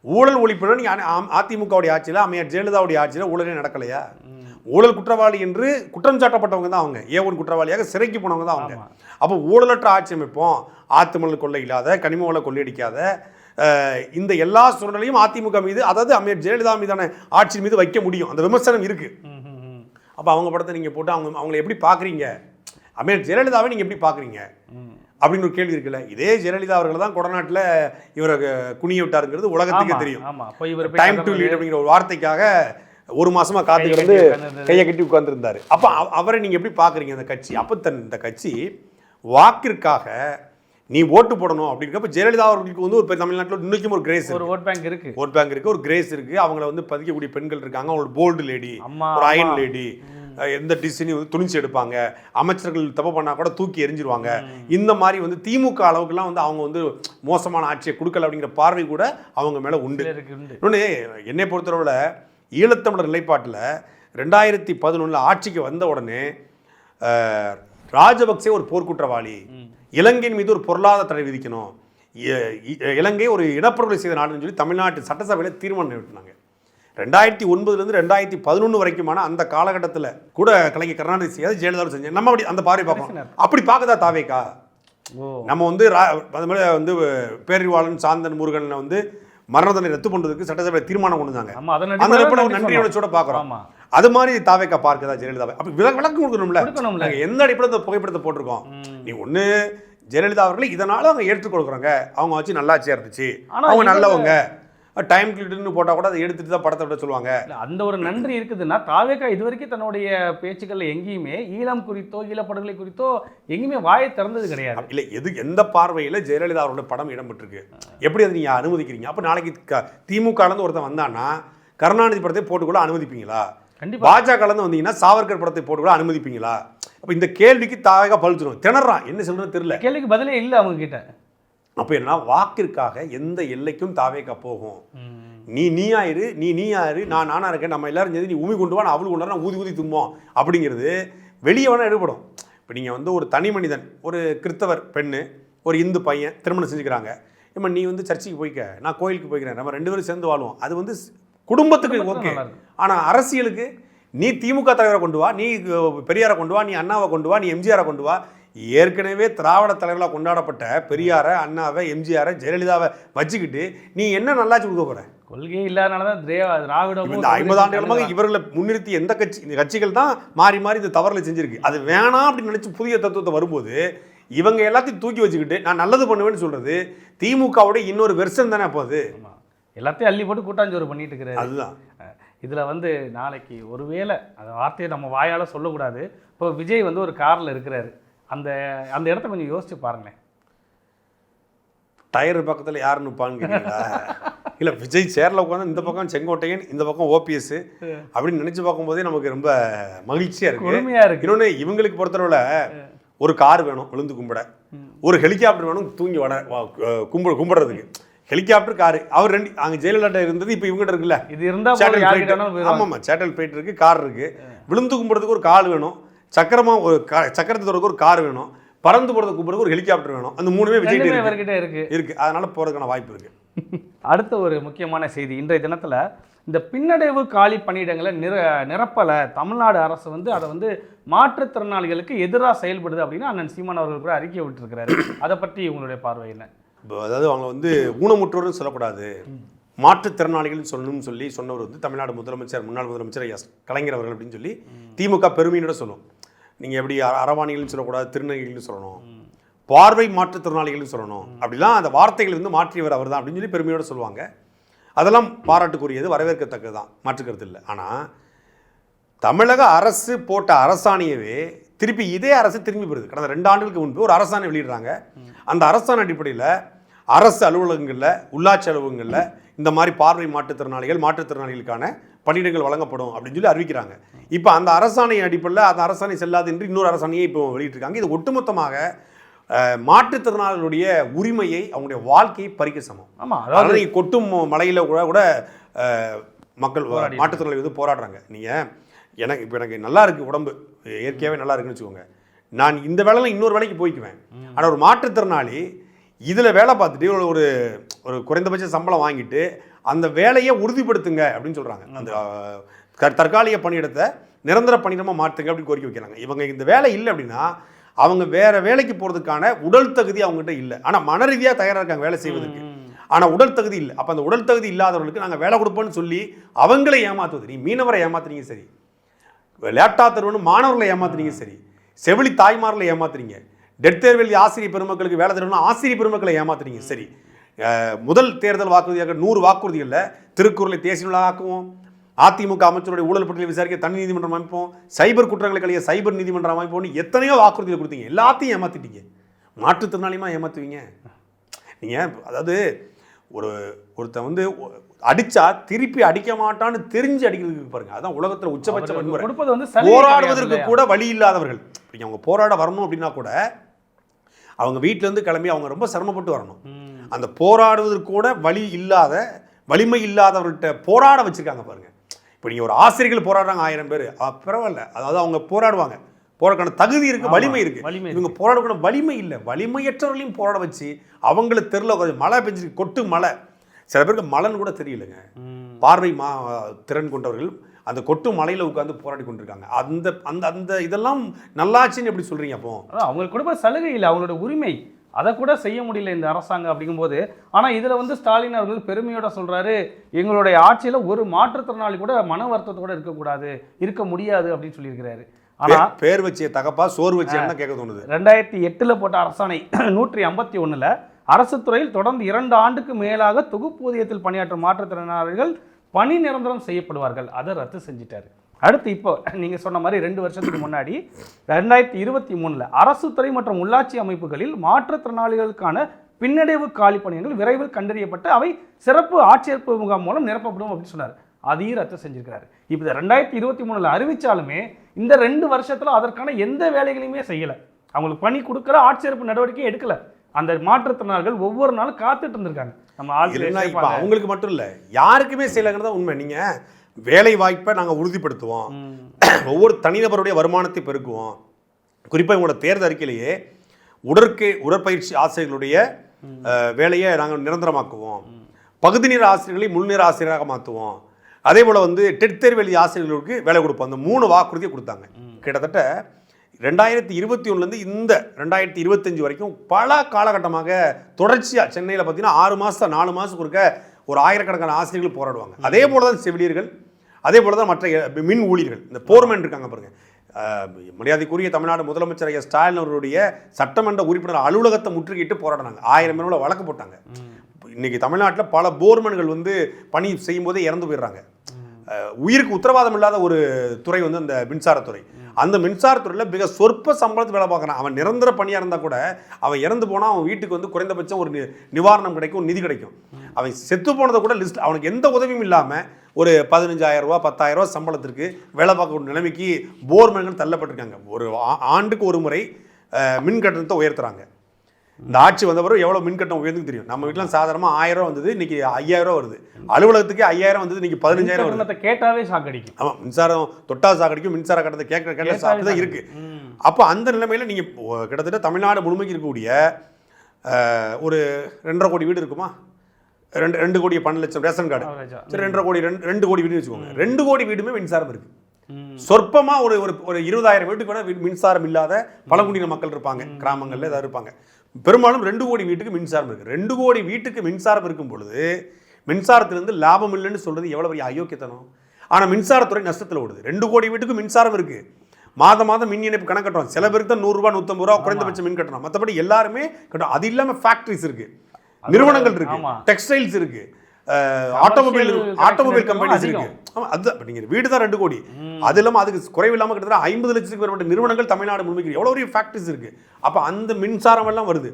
B: ஊழல் ஒழிப்புனா நீங்க அ- அதிமுகவுடைய ஆட்சியில் அம்மையார் ஜெயலலிதாவுடைய ஆட்சியில் ஊழலே நடக்கலையா? ஊழல் குற்றவாளி என்று குற்றம் சாட்டப்பட்டவங்க தான் அவங்க. ஏ ஒன் குற்றவாளியாக சிறைக்கு போனவங்க தான் அவங்க. அப்போ ஊழலற்ற ஆட்சி அமைப்போம். ஆத்துமணல் கொள்ளை இல்லாத கனிம வள கொள்ளையடிக்காத இந்த எல்லா சூழ்நிலையும் அதிமுக மீது அதாவது அம்மையார் ஜெயலலிதா மீதான ஆட்சி மீது வைக்க முடியும். அந்த விமர்சனம் இருக்கு.
A: ம், ம், ம்.
B: அப்போ அவங்க படத்தை நீங்கள் போட்டு அவங்க அவங்கள எப்படி பார்க்குறீங்க அம்மையார் ஜெயலலிதாவை நீங்கள் எப்படி பார்க்குறீங்க. அப்படின்னு ஒரு கேள்வி இருக்குல்ல. இதே ஜெயலலிதா அவர்கள் தான் கொடநாட்டில் இவரை குனிய விட்டாருங்கிறது உலகத்துக்கே தெரியும். டைம் டு லீட் அப்படிங்கிற ஒரு வார்த்தைக்காக ஒரு மாசமா காத்து கிடந்து. கையை கட்டி உட்கார்ந்துருந்தாரு. அப்போ அவ- அவரை நீங்க எப்படி பாக்குறீங்க அந்த கட்சி? அப்போ தன் இந்த கட்சி வாக்கிற்காக நீ ஓட்டு போடணும் அப்படிங்கிறப்ப ஜெயலலிதா அவர்களுக்கு வந்து ஒரு தமிழ்நாட்டில் இன்னைக்கும் ஒரு கிரேஸ்
A: ஒரு ஓட் பேங்க் இருக்கு.
B: ஓட் பேங்க் இருக்கு ஒரு கிரேஸ் இருக்கு. அவங்கள வந்து பதிக்கக்கூடிய பெண்கள் இருக்காங்க. அவங்களோட போல்டு லேடி ஒரு அயன். லேடி எந்த டிசிஷனையும் வந்து துணிச்சு எடுப்பாங்க. அமைச்சர்கள் தப்பு பண்ணா கூட தூக்கி எரிஞ்சிருவாங்க இந்த மாதிரி வந்து திமுக அளவுக்குலாம் வந்து அவங்க வந்து மோசமான ஆட்சியை கொடுக்கல அப்படிங்கிற பார்வை கூட அவங்க மேல உண்டு. இன்னொன்று என்னை பொறுத்தளவில் ஈழத்தமிழர் நிலைப்பாட்டில் ரெண்டாயிரத்தி பதினொன்றில் ஆட்சிக்கு வந்த உடனே ராஜபக்சே ஒரு போர்க்குற்றவாளி. இலங்கையின் மீது ஒரு பொருளாதார தடை விதிக்கணும். இலங்கை ஒரு இனப்படுகொலை செய்த நாடுன்னு சொல்லி தமிழ்நாட்டு சட்டசபையில் தீர்மானம் நிறைவேற்றினாங்க. ரெண்டாயிரத்தி ஒன்பதுலேருந்து ரெண்டாயிரத்தி பதினொன்று வரைக்குமான அந்த காலகட்டத்தில் கூட கலைஞர் கருணாநிதி செய்யாது ஜெயலலிதா செஞ்சேன் நம்ம அப்படி அந்த பார்வை பார்ப்போம். அப்படி பார்க்கதா தாவேக்கா? நம்ம வந்து அது மாதிரி வந்து பேரறிவாளன் சாந்தன் முருகனை வந்து மரண தண்டனை ரத்து பண்ணுறதுக்கு சட்டசபை தீர்மானம் கொண்டு வந்தாங்க. அந்த
A: அடிப்படையில
B: அடிப்படையில்
A: நன்றி.
B: உணர்ச்சியோட பார்க்குறோம். அது மாதிரி தாவேக்கா பார்க்குதா ஜெயலலிதாவை? அப்போ விளக்கு விளக்கம் கொடுக்கணும்ல. நாங்கள் எந்த அடிப்படையில் இந்த புகைப்படத்தை போட்டிருக்கோம். நீ ஒன்று ஜெயலலிதா அவர்களை இதனால அவங்க ஏற்றுக்கொள்கிறாங்க. அவங்க வச்சு நல்லாச்சியா இருந்துச்சு. அவங்க நல்லவங்க. டைம் கிளிட்டுன்னு போட்டால் கூட அதை எடுத்துட்டு தான் படத்தை விட சொல்லுவாங்க.
A: அந்த ஒரு நன்றி இருக்குதுன்னா தாவேக்கா இதுவரைக்கும் தன்னுடைய பேச்சுக்கள்ல எங்கேயுமே ஈழம் குறித்தோ ஈழப்படுகொலை குறித்தோ எங்கேயுமே வாயை திறந்தது கிடையாது.
B: இல்லை எது எந்த பார்வையில் ஜெயலலிதா அவரோட படம் இடம்பெற்றிருக்கு? எப்படி அதை நீங்கள் அனுமதிக்கிறீங்க? அப்போ நாளைக்கு திமுகலேருந்து ஒருத்தன் வந்தான்னா கருணாநிதி படத்தை போட்டுக்கூட அனுமதிப்பீங்களா?
A: கண்டிப்பா.
B: பாஜகலேருந்து வந்தீங்கன்னா சாவர்கர் படத்தை போட்டுக்கூட அனுமதிப்பீங்களா? அப்போ இந்த கேள்விக்கு தாவேக்கா பழுத்துரும் திணறான். என்ன சொல்றதுன்னு தெரியல.
A: கேள்விக்கு பதிலே இல்லை அவங்க கிட்ட
B: அப்போ என்ன வாக்கிற்காக எந்த எல்லைக்கும் தாவேக்கா போகும். நீ நீயாயிரு நீ நீயாயிரு நான் நானா இருக்கேன் நம்ம எல்லாரும் சேர்ந்து நீ உமி கொண்டு வா நான் அவள் கொண்டு நான் ஊதி ஊதி தும்போம். அப்படிங்கிறது வெளியே வேணால் எடுபடும். இப்போ நீங்கள் வந்து ஒரு தனி மனிதன் ஒரு கிறிஸ்தவர் பெண்ணு ஒரு இந்து பையன் திருமணம் செஞ்சுக்கிறாங்க. இப்போ நீ வந்து சர்ச்சுக்கு போய்க்க நான் கோயிலுக்கு போய்க்கிறேன் நம்ம ரெண்டு பேரும் சேர்ந்து வாழ்வோம். அது வந்து குடும்பத்துக்கு ஓகே. ஆனால் அரசியலுக்கு நீ திமுக தலைவரை கொண்டு வா நீ பெரியாரை கொண்டு வா நீ அண்ணாவை கொண்டு வா நீ எம்ஜிஆரை கொண்டு வா ஏற்கனவே திராவிட தலைவர்களாக கொண்டாடப்பட்ட பெரியாரை அண்ணாவை எம்ஜிஆரை ஜெயலலிதாவை வச்சுக்கிட்டு நீ என்ன நல்லாச்சு கொடுக்க போற?
A: கொள்கையே இல்லாதனால தான் திரே- திராவிடமும்
B: இந்த ஐம்பது ஆண்டுகளமாக இவர்களை முன்னிறுத்தி எந்த கட்சி இந்த கட்சிகள் தான் மாறி மாறி இந்த தவறுல செஞ்சிருக்கு. அது வேணாம் அப்படின்னு நினைச்சு புதிய தத்துவத்தை வரும்போது இவங்க எல்லாத்தையும் தூக்கி வச்சுக்கிட்டு நான் நல்லது பண்ணுவேன்னு சொல்றது திமுகவோட இன்னொரு வெர்ஷன் தானே அப்போ அது.
A: எல்லாத்தையும் அள்ளி போட்டு கூட்டாஞ்சோறு பண்ணிட்டு இருக்கிறாரு.
B: அதுதான்.
A: இதுல வந்து நாளைக்கு ஒருவேளை அந்த வார்த்தையை நம்ம வாயால சொல்லக்கூடாது. இப்போ விஜய் வந்து ஒரு கார்ல இருக்கிறாரு. அந்த அந்த இடத்த கொஞ்சம் யோசிச்சு பாருங்களேன்.
B: டயர் பக்கத்தில் யார் நிற்பான்னு கேட்டீங்களா இல்லை விஜய் சேர்ல உட்காந்து இந்த பக்கம் செங்கோட்டையன் இந்த பக்கம் ஓபிஎஸ் அப்படின்னு நினைச்சு பார்க்கும்போதே நமக்கு ரொம்ப மகிழ்ச்சியா இருக்கு.
A: இருக்கு.
B: இன்னொன்று இவங்களுக்கு பொறுத்தளவில் ஒரு கார் வேணும் விழுந்து கும்பிட. ஒரு ஹெலிகாப்டர் வேணும் தூங்கி வட கும்பிட கும்பிடுறதுக்கு. Helicopter car. அவர் ரெண்டு அங்கே ஜெயலலிதா இருந்தது இப்போ இவங்ககிட்ட இருக்குல்ல.
A: இது இருந்தா போதும்
B: சேட்டல்
A: யார்கிட்ட
B: ஃபிளைட்
A: வேணாலும் போயிடுவாங்க.
B: ஆமாம் சேட்டல் ஃபிளைட் இருக்கு கார் இருக்கு. விழுந்து கும்பிடுறதுக்கு ஒரு கால் வேணும். சக்கரமா ஒரு கா சக்கரத்தை தொடர்க்கு ஒரு கார் வேணும். பறந்து போகிறதுக்கு கும்பிடுறதுக்கு ஒரு ஹெலிகாப்டர் வேணும். அந்த மூணுமே விஜய்
A: இவர்கிட்ட இருக்கு.
B: இருக்கு. அதனால போறதுக்கான வாய்ப்பு இருக்கு.
A: அடுத்த ஒரு முக்கியமான செய்தி. இன்றைய தினத்துல இந்த பின்னடைவு காலி பணியிடங்களை நிர நிரப்பல தமிழ்நாடு அரசு வந்து அதை வந்து மாற்றுத்திறனாளிகளுக்கு எதிராக செயல்படுது அப்படின்னு அண்ணன் சீமான் அவர்கள் கூட அறிக்கை விட்டுருக்கிறாரு. அதை பற்றி உங்களுடைய பார்வை என்ன?
B: அதாவது அவங்க வந்து ஊனமுற்றோர்னு சொல்லக்கூடாது. மாற்றுத்திறனாளிகள்னு சொல்லணும்னு சொல்லி சொன்னவர் வந்து தமிழ்நாடு முதலமைச்சர் முன்னாள் முதலமைச்சர் எஸ் கலைஞர் அவர்கள் அப்படின்னு சொல்லி திமுக பெருமையோட சொல்லும். நீங்கள் எப்படி அரவாணிகள்னு சொல்லக்கூடாது திருநங்கைகள்னு சொல்லணும். பார்வை மாற்றுத்திறனாளிகள்னு சொல்லணும். அப்படிலாம் அந்த வார்த்தைகள் வந்து மாற்றியவர் அவர் தான் அப்படின்னு சொல்லி பெருமையோட சொல்லுவாங்க. அதெல்லாம் பாராட்டுக்குரியது வரவேற்கத்தக்கது தான் மாற்றுக்கிறது இல்லை. ஆனால் தமிழக அரசு போட்ட அரசாணையவே திருப்பி இதே அரசு திரும்பி பெறுது. கடந்த ரெண்டு ஆண்டுகளுக்கு முன்பு ஒரு அரசாணை வெளியிடுறாங்க. அந்த அரசாணை அடிப்படையில் அரசு அலுவலகங்களில் உள்ளாட்சி அலுவலகங்களில் இந்த மாதிரி பார்வை மாற்றுத்திறனாளிகள் மாற்றுத்திறனாளிகளுக்கான பணியிடங்கள் வழங்கப்படும் அப்படின்னு சொல்லி அறிவிக்கிறாங்க. இப்போ அந்த அரசாணை அடிப்படையில் அந்த அரசாணை செல்லாது என்று இன்னொரு அரசாணையை இப்போ வெளியிட்டிருக்காங்க. இது ஒட்டுமொத்தமாக அஹ், மாற்றுத்திறனாளிகளுடைய உரிமையை அவங்களுடைய வாழ்க்கையை பறிக்க சமம்.
A: ஆமா
B: அதாவது கொட்டும் மலையில் கூட கூட மக்கள் மாற்றுத்திறனாளி வந்து போராடுறாங்க. நீங்கள் எனக்கு இப்போ எனக்கு நல்லா இருக்கு உடம்பு. இயற்கையாகவே நல்லா இருக்குன்னு வச்சுக்கோங்க. நான் இந்த வேலையில் இன்னொரு வேலைக்கு போய்க்குவேன். ஆனால் ஒரு மாற்றுத்திறனாளி இதில் வேலை பார்த்துட்டு ஒரு ஒரு குறைந்தபட்ச சம்பளம் வாங்கிட்டு அந்த வேலையை உறுதிப்படுத்துங்க அப்படின்னு சொல்கிறாங்க அந்த தற்காலிக பணியிடத்தை நிரந்தர பணியிடமாக மாற்றுங்க அப்படின்னு கோரிக்கை வைக்கிறாங்க. இவங்க இந்த வேலை இல்லை அப்படின்னா அவங்க வேற வேலைக்கு போகிறதுக்கான உடல் தகுதி அவங்ககிட்ட இல்லை. ஆனால் மன ரீதியாக தயாராக இருக்காங்க வேலை செய்வதற்கு. ஆனால் உடல் தகுதி இல்லை. அப்போ அந்த உடல் தகுதி இல்லாதவர்களுக்கு நாங்கள் வேலை கொடுப்போம்னு சொல்லி அவங்களை ஏமாத்துவது. நீ மீனவரை ஏமாத்துறீங்க சரி. லேப்டா தருவனு மாணவர்களை ஏமாத்துறீங்க சரி. செவிலி தாய்மார்களை ஏமாத்துறீங்க. டெட் தேர்வில் ஆசிரியர் பெருமக்களுக்கு வேலை தருவணும் ஆசிரியர் பெருமக்களை ஏமாத்துறீங்க சரி. முதல் தேர்தல் வாக்குறுதியாக நூறு வாக்குறுதிகளில் திருக்குறளை தேசிய நூலாக்குவோம் அதிமுக அமைச்சருடைய ஊழல் பட்டியலை விசாரிக்க தனி நீதிமன்றம் அமைப்போம். சைபர் குற்றங்களை கழிய சைபர் நீதிமன்றம் அமைப்போம்னு எத்தனையோ வாக்குறுதிகள் கொடுத்தீங்க. எல்லாத்தையும் ஏமாத்திட்டீங்க. மாற்றுத்திறனாளியமா ஏமாத்துவீங்க? நீங்கள் அதாவது ஒரு ஒருத்தன் வந்து அடிச்சா திருப்பி அடிக்க மாட்டான்னு தெரிஞ்சு அடிக்கிறதுக்கு பாருங்க. அதான் உலகத்துல உச்சபட்ச வன்முறை. போராடுவதற்கு கூட வழி இல்லாதவர்கள். அவங்க போராட வரணும் அப்படின்னா கூட அவங்க வீட்ல இருந்து கிளம்பி அவங்க ரொம்ப சிரமப்பட்டு வரணும். அந்த போராடுவதற்கு கூட வழி இல்லாத வலிமை இல்லாதவர்கிட்ட போராட வச்சிருக்காங்க பாருங்க. இப்போ நீங்க ஒரு ஆசிரியர்கள் போராடுறாங்க ஆயிரம் பேர். பரவாயில்ல. அதாவது அவங்க போராடுவாங்க. போராடுறதுக்கான தகுதி இருக்கு
A: ஆமா,
B: வலிமை இருக்கு.
A: வலிமை.
B: இவங்க போராடக்கூட வலிமை இல்லை. வலிமையற்றவர்களையும் போராட வச்சு அவங்கள தெருல கொஞ்சம் மழை பெஞ்சு கொட்டு மழை. சில பேருக்கு மலன் கூட தெரியலங்க. பார்வை மா திறன் கொண்டவர்கள் அந்த கொட்டு மலையில உட்கார்ந்து போராடி கொண்டிருக்காங்க. அந்த அந்த அந்த இதெல்லாம் நல்லாச்சுன்னு எப்படி சொல்றீங்க அப்போ?
A: அவங்களுக்கு கொடுப்ப சலுகை இல்லை. அவங்களோட உரிமை. அதை கூட செய்ய முடியல இந்த அரசாங்கம் அப்படிங்கும்போது. ஆனால் இதில் வந்து ஸ்டாலின் அவர்கள் பெருமையோட சொல்றாரு எங்களுடைய ஆட்சியில் ஒரு மாற்றுத்திறனாளி கூட மன வருத்தத்தோட இருக்கக்கூடாது இருக்க முடியாது அப்படின்னு சொல்லியிருக்கிறாரு. ஆனால்
B: பேர் வச்சிய தகப்பா சோறு வச்சியான்னு தான் கேட்க தோணுது?
A: ரெண்டாயிரத்தி எட்டில் போட்ட அரசாணை நூற்றி ஐம்பத்தி ஒன்றில் அரசு துறையில் தொடர்ந்து இரண்டு ஆண்டுக்கு மேலாக தொகுப்பூதியத்தில் பணியாற்றும் மாற்றுத்திறனாளிகள் பணி நிரந்தரம் செய்யப்படுவார்கள். அதை ரத்து செஞ்சிட்டாரு. அடுத்து இப்போ நீங்கள் சொன்ன மாதிரி ரெண்டு வருஷத்துக்கு முன்னாடி ரெண்டாயிரத்தி இருபத்தி மூணில் அரசு துறை மற்றும் உள்ளாட்சி அமைப்புகளில் மாற்றுத்திறனாளிகளுக்கான பின்னடைவு காலி விரைவில் கண்டறியப்பட்டு அவை சிறப்பு ஆட்சேர்ப்பு முகாம் மூலம் நிரப்பப்படும் அப்படின்னு சொன்னார். அதையும் ரத்து செஞ்சிருக்கிறாரு. இப்போ இந்த ரெண்டாயிரத்தி இருபத்தி மூணில் அறிவிச்சாலுமே இந்த ரெண்டு வருஷத்தில் அதற்கான எந்த வேலைகளையுமே செய்யலை. அவங்களுக்கு பணி கொடுக்கல ஆட்சேர்ப்பு நடவடிக்கை எடுக்கல. அந்த மாற்றுத்திறனாளிகள் ஒவ்வொரு நாளும் காத்துட்டு இருந்திருக்காங்க. நம்ம சேர்ப்பாங்க.
B: அவங்களுக்கு மட்டும் இல்லை யாருக்குமே செய்யலைங்கிறது உண்மை. நீங்க வேலை வாய்ப்பை நாங்கள் உறுதிப்படுத்துவோம். ஒவ்வொரு தனிநபருடைய வருமானத்தை பெருக்குவோம். குறிப்பாக உங்களோட தேர்தல் அறிக்கையிலேயே உடற்கே உடற்பயிற்சி ஆசிரியர்களுடைய வேலையை நாங்கள் நிரந்தரமாக்குவோம். பகுதி நேர ஆசிரியர்களை முழுநேர ஆசிரியராக மாற்றுவோம் அதே போல் வந்து டெட் தேர்வு எழுதிய ஆசிரியர்களுக்கு வேலை கொடுப்போம். அந்த மூணு வாக்குறுதியை கொடுத்தாங்க. கிட்டத்தட்ட ரெண்டாயிரத்தி இருபத்தி ஒன்றுலேருந்து இந்த ரெண்டாயிரத்தி இருபத்தஞ்சு வரைக்கும் பல காலகட்டமாக தொடர்ச்சியாக சென்னையில் பார்த்தீங்கன்னா ஆறு மாதம் நாலு மாதத்துக்கு ஒருக்க ஒரு ஆயிரக்கணக்கான ஆசிரியர்கள் போராடுவாங்க. அதே போல தான் செவிலியர்கள் அதே போல தான் மற்ற மின் ஊழியர்கள். இந்த போர்மேன் இருக்காங்க பாருங்க. மரியாதைக்குரிய தமிழ்நாடு முதலமைச்சர் ஐயா ஸ்டாலின் அவருடைய சட்டமன்ற உறுப்பினர் அலுவலகத்தை முற்றுகையிட்டு போராடினாங்க. ஆயிரம் பேரோட வழக்கு போட்டாங்க. இன்னைக்கு தமிழ்நாட்டில் பல போர்மன்கள் வந்து பணி செய்யும் போதே இறந்து போயிடுறாங்க. உயிருக்கு உத்தரவாதம் இல்லாத ஒரு துறை வந்து அந்த மின்சாரத்துறை. அந்த மின்சாரத்துறையில் மிக சொற்ப சம்பளத்து வேலை பார்க்குறான். அவன் நிரந்தர பணியாக இருந்தால் கூட அவன் இறந்து போனால் அவன் வீட்டுக்கு வந்து குறைந்தபட்சம் ஒரு நி- நிவாரணம் கிடைக்கும் நிதி கிடைக்கும். அவன் செத்து போனதை கூட லிஸ்ட் அவனுக்கு எந்த உதவியும் இல்லாமல் ஒரு பதினஞ்சாயிரம் ரூபா பத்தாயிரம் ரூபா சம்பளத்திற்கு வேலை பார்க்கக்கூடிய ஒரு நிலைமைக்கு போர்மேன்கள் தள்ளப்பட்டிருக்காங்க. ஒரு ஆ- ஆண்டுக்கு ஒரு முறை மின் கட்டணத்தை உயர்த்துறாங்க. இந்த ஆட்சி வந்தவரும் எவ்வளோ மின் கட்டணம் உயர்ந்து தெரியும். நம்ம வீட்டில் சாதாரணமாக ஆயிரம் வந்தது இன்னைக்கு ஐயாயிரம் ரூபா வருது. அலுவலகத்துக்கு ஐயாயிரம் வந்தது இன்னைக்கு பதினஞ்சாயிரம் வருது.
A: கேட்டாவே சாக்கடிக்கும்
B: ஆமாம் மின்சாரம் தொட்டா சாக்கடிக்கும் மின்சார கட்டணத்தை கேட்க
A: கேட்டாவே
B: சாப்பிட்டு தான். இருக்கு. அப்போ அந்த நிலைமையில நீங்க ஒ- கிட்டத்தட்ட தமிழ்நாடு முழுமைக்கு இருக்கக்கூடிய ஒரு ரெண்டரை கோடி வீடு இருக்குமா? ரெண்டு ரெண்டு கோடி பன்னெண்டு லட்சம் ரேஷன் கார்டு. சரி ரெண்டரை கோடி ரெண்டு ரெண்டு கோடி வீடு வச்சுக்கோங்க. ரெண்டு கோடி வீடுமே மின்சாரம் இருக்கு.
A: ம்.
B: சொற்பமா ஒரு ஒரு இருபதாயிரம் வீட்டுக்கு வீடு மின்சாரம் இல்லாத பழங்குடியின மக்கள் இருப்பாங்க. கிராமங்கள்ல ஏதாவது இருப்பாங்க. பெரும்பாலும் ரெண்டு கோடி வீட்டுக்கு மின்சாரம் இருக்கு. ரெண்டு கோடி வீட்டுக்கு மின்சாரம் இருக்கும் பொழுது மின்சாரத்திலிருந்து லாபம் இல்லைன்னு சொல்றது எவ்வளவு பெரிய அயோக்கியத்தனம்? ஆனா மின்சாரத்துறை நஷ்டத்துல ஓடுது. ரெண்டு கோடி வீட்டுக்கு மின்சாரம் இருக்கு. மாதம் மாதம் மின் இணைப்பு கணக்கட்டுறோம் சில பேருக்கு தான் நூறுரூவா நூற்றம்பது ரூபா குறைந்தபட்ச மின் கட்டணம். மற்றபடி எல்லாருமே கட்டணும் அது இல்லாம ஃபேக்டரிஸ் இருக்கு. நிறுவனங்கள் இருக்கு.
A: ஆமா.
B: டெக்ஸ்டைல்ஸ் இருக்கு. Automobile automobile companies. இருக்கு. ஆமா அதுதான் நீங்கள் வீடு தான் ரெண்டு கோடி. அது இல்லாமல் அதுக்கு குறைவில்லாமல் கிட்டத்தட்ட ஐம்பது லட்சத்துக்கு மேற்பட்ட நிறுவனங்கள் தமிழ்நாடு முழுமைக்கு எவ்வளோ பெரிய ஃபேக்ட்ரிஸ் இருக்கு. அப்போ அந்த மின்சாரம் எல்லாம் வருது.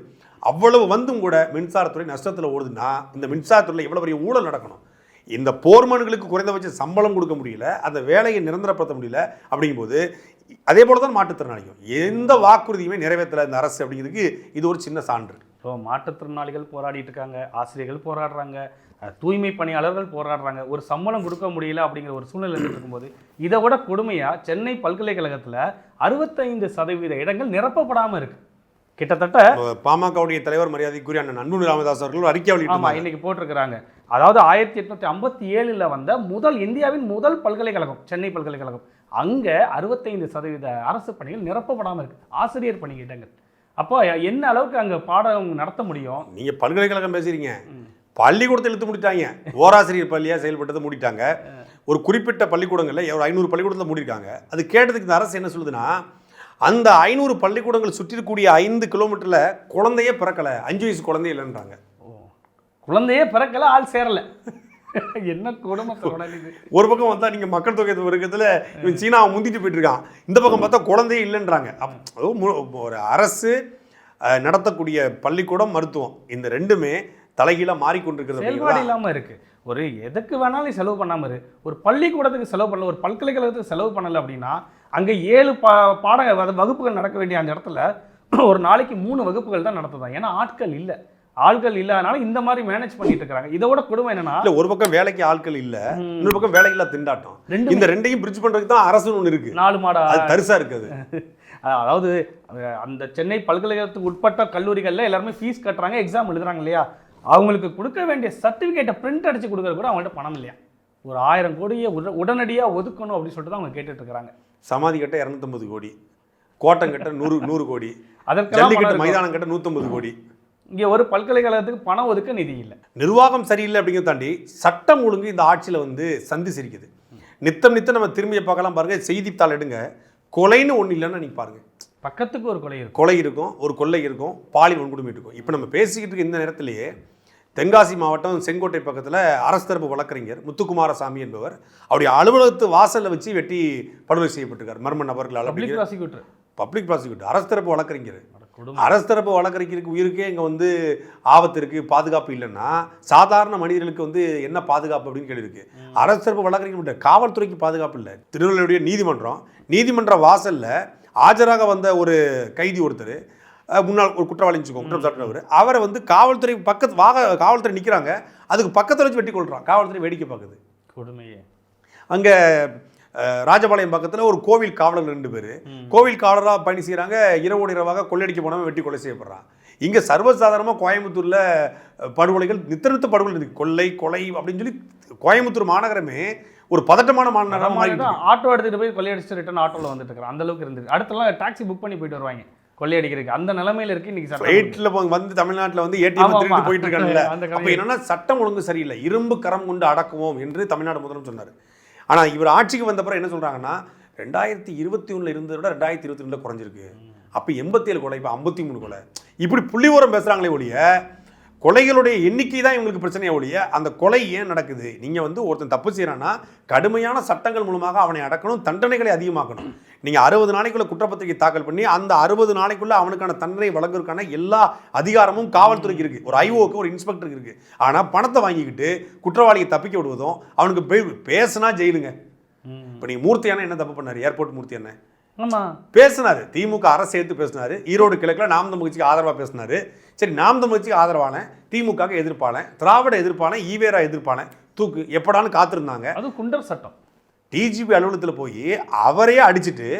B: அவ்வளவு வந்தும் கூட மின்சாரத்துறை நஷ்டத்தில் ஓடுதுன்னா இந்த மின்சாரத்துறையில் எவ்வளோ பெரிய ஊழல் நடக்கணும்? இந்த போர்மன்களுக்கு குறைந்தபட்ச சம்பளம் கொடுக்க முடியல அந்த வேலையை நிரந்தரப்படுத்த முடியல அப்படிங்கும்போது அதே போல தான் மாற்றுத்திறனாளிக்கும். எந்த வாக்குறுதியுமே நிறைவேற்றல இந்த அரசு அப்படிங்கிறதுக்கு இது ஒரு சின்ன சான்று.
A: ஸோ மாற்றுத்திறனாளிகள் போராடிட்டு இருக்காங்க ஆசிரியர்கள் போராடுறாங்க தூய்மை பணியாளர்கள் போராடுறாங்க. ஒரு சம்பளம் கொடுக்க முடியல அப்படிங்கிற ஒரு சூழ்நிலை இருக்கும்போது இதை விட கொடுமையாக சென்னை பல்கலைக்கழகத்தில் அறுபத்தைந்து சதவீத இடங்கள் நிரப்பப்படாமல் இருக்கு. கிட்டத்தட்ட
B: பாமகவுடைய தலைவர் மரியாதைக்குரிய அண்ணன் அன்பு ராமதாஸ் அவர்கள் அறிக்கை
A: ஆமா
B: வெளியிட்டு
A: இன்னைக்கு போட்டிருக்கிறாங்க. அதாவது ஆயிரத்தி எட்நூத்தி ஐம்பத்தி ஏழுல வந்த முதல் இந்தியாவின் முதல் பல்கலைக்கழகம் சென்னை பல்கலைக்கழகம். அங்க அறுபத்தைந்து சதவீத அரசு பணிகள் நிரப்பப்படாமல் இருக்கு. ஆசிரியர் பணி இடங்கள் அப்போ என்ன அளவுக்கு அங்க பாடம் நடத்த முடியும்?
B: நீங்க பல்கலைக்கழகம் பேசுறீங்க. பள்ளிக்கூடத்தை இழுத்து முடிட்டாங்க. ஓராசிரியர் பள்ளியா செயல்பட்டதை மூடிட்டாங்க. ஒரு குறிப்பிட்ட பள்ளிக்கூடங்களில் ஒரு ஐநூறு பள்ளிக்கூடத்தில் மூடிருக்காங்க அது கேட்டதுக்கு இந்த அரசு என்ன சொல்லுதுன்னா அந்த ஐநூறு பள்ளிக்கூடங்கள் சுற்றி இருக்கக்கூடிய ஐந்து கிலோமீட்டர்ல குழந்தையே பிறக்கல. அஞ்சு வயசு குழந்தையே இல்லைன்றாங்க.
A: குழந்தையே பிறக்கல ஆள் சேரல. என்ன கொடுமை தொடர் இது.
B: ஒரு பக்கம் வந்தா நீங்க மக்கள் தொகை வர்க்கத்தில் இவன் சீனாவை முந்திட்டு போயிட்டு இருக்கான் இந்த பக்கம் பார்த்தா குழந்தையே இல்லைன்றாங்க. ஒரு அரசு நடத்தக்கூடிய பள்ளிக்கூடம் மருத்துவம். இந்த ரெண்டுமே தலைகீழாக மாறிக்கொண்டிருக்கிறது
A: செயல்பாடு
B: அப்படிங்கிறதா
A: இல்லாம இருக்கு. ஒரு எதுக்கு வேணாலும் செலவு பண்ணாம இரு. ஒரு பள்ளிக்கூடத்துக்கு செலவு பண்ணல ஒரு பல்கலைக்கழகத்துக்கு செலவு பண்ணல அப்படின்னா அங்க ஏழு பா பாட வகுப்புகள் நடக்க வேண்டிய அந்த இடத்துல ஒரு நாளைக்கு மூணு வகுப்புகள் தான் நடத்துதான். ஏன்னா ஆட்கள் இல்ல. ஆட்கள் இல்லாதனால இந்த மாதிரி மேனேஜ் பண்ணிட்டு இருக்காங்க. இதோட கொடுமை என்னன்னா
B: இல்ல ஒரு பக்கம் வேலைக்கு ஆட்கள் இல்ல இன்னொரு பக்கம் வேலையில்லா திண்டாட்டம்.
A: ரெண்டு
B: இந்த ரெண்டையும் பிரிட்ஜ் பண்றதுக்கு தான் அரசுன்னு ஒண்ணு இருக்கு.
A: நாலு மாட.
B: அது தரிசா இருக்குது.
A: அதாவது அந்த சென்னை பல்கலைக்கழகத்துக்கு உட்பட்ட கல்லூரிகளில் எல்லாருமே ஃபீஸ் கட்டுறாங்க எக்ஸாம் எழுதுறாங்க இல்லையா? அவங்களுக்கு கொடுக்க வேண்டிய சர்டிஃபிகேட்டை பிரிண்ட் அடிச்சு கொடுக்கறது கூட அவங்கள்ட்ட பணம் இல்லையா? ஒரு ஆயிரம் கோடியை உட உடனடியாக ஒதுக்கணும் அப்படின்னு சொல்லிட்டு தான் அவங்க கேட்டுட்டு இருக்கிறாங்க.
B: சமாதி கட்ட இரநூத்தம்பது கோடி கோட்டம் கட்ட நூறு நூறு கோடி
A: பணம்
B: மைதானம் கட்ட நூற்றம்பது கோடி.
A: இங்கே ஒரு பல்கலைக்கழகத்துக்கு பணம் ஒதுக்க நிதி இல்லை.
B: நிர்வாகம் சரியில்லை அப்படிங்கிறத தாண்டி சட்டம் ஒழுங்கு இந்த ஆட்சியில் வந்து சந்தி சிரிக்குது. நித்தம் நித்தம் நம்ம திரும்பிய பார்க்கலாம் பாருங்க செய்தித்தாள் எடுங்க. கொலைன்னு ஒன்று இல்லைன்னு நீங்கள் பாருங்க.
A: பக்கத்துக்கு ஒரு கொலை இருக்கும்.
B: கொலை இருக்கும் ஒரு கொள்ளை இருக்கும் பாலியல் வன்கொடுமை இருக்கும். இப்போ நம்ம பேசிக்கிட்டு இருக்க இந்த நேரத்திலேயே தென்காசி மாவட்டம் செங்கோட்டை பக்கத்தில் அரசு தரப்பு வழக்கறிஞர் முத்துக்குமாரசாமி என்பவர் அவருடைய அலுவலகத்து வாசலில் வச்சு வெட்டி படுகொலை செய்யப்பட்டிருக்கார். மர்ம நபர்களால்
A: ப்ராசிக்யூட்டர்
B: பப்ளிக் ப்ராசிக்யூட்டர் அரசு தரப்பு வழக்கறிஞர். அரசு தரப்பு வழக்கறிஞருக்கு உயிருக்கே இங்கே வந்து ஆபத்து இருக்குது பாதுகாப்பு இல்லைன்னா சாதாரண மனிதர்களுக்கு வந்து என்ன பாதுகாப்பு அப்படின்னு கேள்வி இருக்கு. அரசு தரப்பு வழக்கறிஞர் காவல்துறைக்கு பாதுகாப்பு இல்லை. திருநெல்வேலியுடைய நீதிமன்றம் நீதிமன்ற வாசல்ல ஆஜராக வந்த ஒரு கைதி ஒருத்தர் முன்னாள் ஒரு குற்றவாளி குற்றம் சாட்டினவர் அவரை வந்து காவல்துறை பக்கத்து வாக காவல்துறை நிற்கிறாங்க அதுக்கு பக்கத்தில் வச்சு வெட்டி கொள்றான். காவல்துறை வேடிக்கை பார்க்குது.
A: கொடுமையே.
B: அங்கே ராஜபாளையம் பக்கத்தில் ஒரு கோவில் காவலர் ரெண்டு பேர். கோவில் காவலராக பணி செய்கிறாங்க இரவோடு இரவாக கொள்ளையடிக்க போனவன் வெட்டி கொலை செய்யப்படுறான். இங்கே சர்வசாதாரணமாக கோயம்புத்தூரில் படுகொலைகள் நித்த நித்த படுகொலை இருக்கு. கொள்ளை கொலை அப்படின்னு சொல்லி கோயம்புத்தூர் மாநகரமே ஒரு பதட்டமான இருக்கு.
A: ஆட்டோ எடுத்துட்டு போய் கொள்ளையடிச்சு ரிட்டர்ன் ஆட்டோல வந்துட்டு இருக்கிறான் அந்த அளவுக்கு இருந்தது அடுத்தெல்லாம் டாக்ஸி புக் பண்ணி போயிட்டு வருவாங்க. கொள்ளையடிக்கிறதுக்கு. அந்த நிலைமையில இருக்கு இன்னைக்கு சட்டம்
B: ஃப்ளைட்டில் வந்து தமிழ்நாட்டில் வந்து ஏடிஎம் திருட்டு. போயிட்டு இருக்காங்கல்ல
A: கதை.
B: அப்போ என்னன்னா சட்டம் ஒழுங்கு சரியில்லை. இரும்பு கரம் கொண்டு அடக்குவோம் என்று தமிழ்நாடு முதல்வர் சொன்னார். ஆனால் இவர் ஆட்சிக்கு வந்தப்பறம் என்ன சொல்றாங்கன்னா ரெண்டாயிரத்தி இருபத்தி ஒன்றில் இருந்ததை விட ரெண்டாயிரத்தி இருபத்தி ரெண்டில் குறைஞ்சிருக்கு. அப்போ எண்பத்தேழு கொலை இப்போ ஐம்பத்தி மூணு கொலை. இப்படி புள்ளிவரம் பேசுகிறாங்களே ஒழிய கொலைகளுடைய எண்ணிக்கை தான் இவங்களுக்கு பிரச்சனையே ஒழிய அந்த கொலை ஏன் நடக்குது? நீங்கள் வந்து ஒருத்தன் தப்பு செய்கிறான்னா கடுமையான சட்டங்கள் மூலமாக அவனை அடக்கணும் தண்டனைகளை அதிகமாக்கணும். நீங்கள் அறுபது நாளைக்குள்ள குற்றப்பத்திரிகை தாக்கல் பண்ணி அந்த அறுபது நாளைக்குள்ள அவனுக்கான தண்டனை வழங்குறதுக்கான எல்லா அதிகாரமும் காவல்துறைக்கு இருக்கு. ஒரு ஐஓக்கு ஒரு இன்ஸ்பெக்டருக்கு இருக்கு. ஆனால் பணத்தை வாங்கிக்கிட்டு குற்றவாளியை தப்பிக்க விடுவதும் அவனுக்கு பேசுனா ஜெயிலுங்க. இப்போ நீங்கள் மூர்த்தி அண்ணன் என்ன தப்பு பண்ணார்? ஏர்போர்ட் மூர்த்தி
A: ஆமா
B: பேசினாரு. திமுக அரசு சேர்த்து பேசினாரு. ஈரோடு கிழக்கில் நாம் தமிழ் கட்சிக்கு ஆதரவாக பேசினாரு. சரி நாம் தமிழ் கட்சிக்கு ஆதரவான திமுக எதிர்ப்பான திராவிட எதிர்ப்பான ஈவேரா எதிர்ப்பான தூக்கு எப்படான்னு காத்திருந்தாங்க.
A: அது குண்டர் சட்டம்.
B: டிஜிபி அலுவலகத்தில் போய் அவரையே அடிச்சிட்டு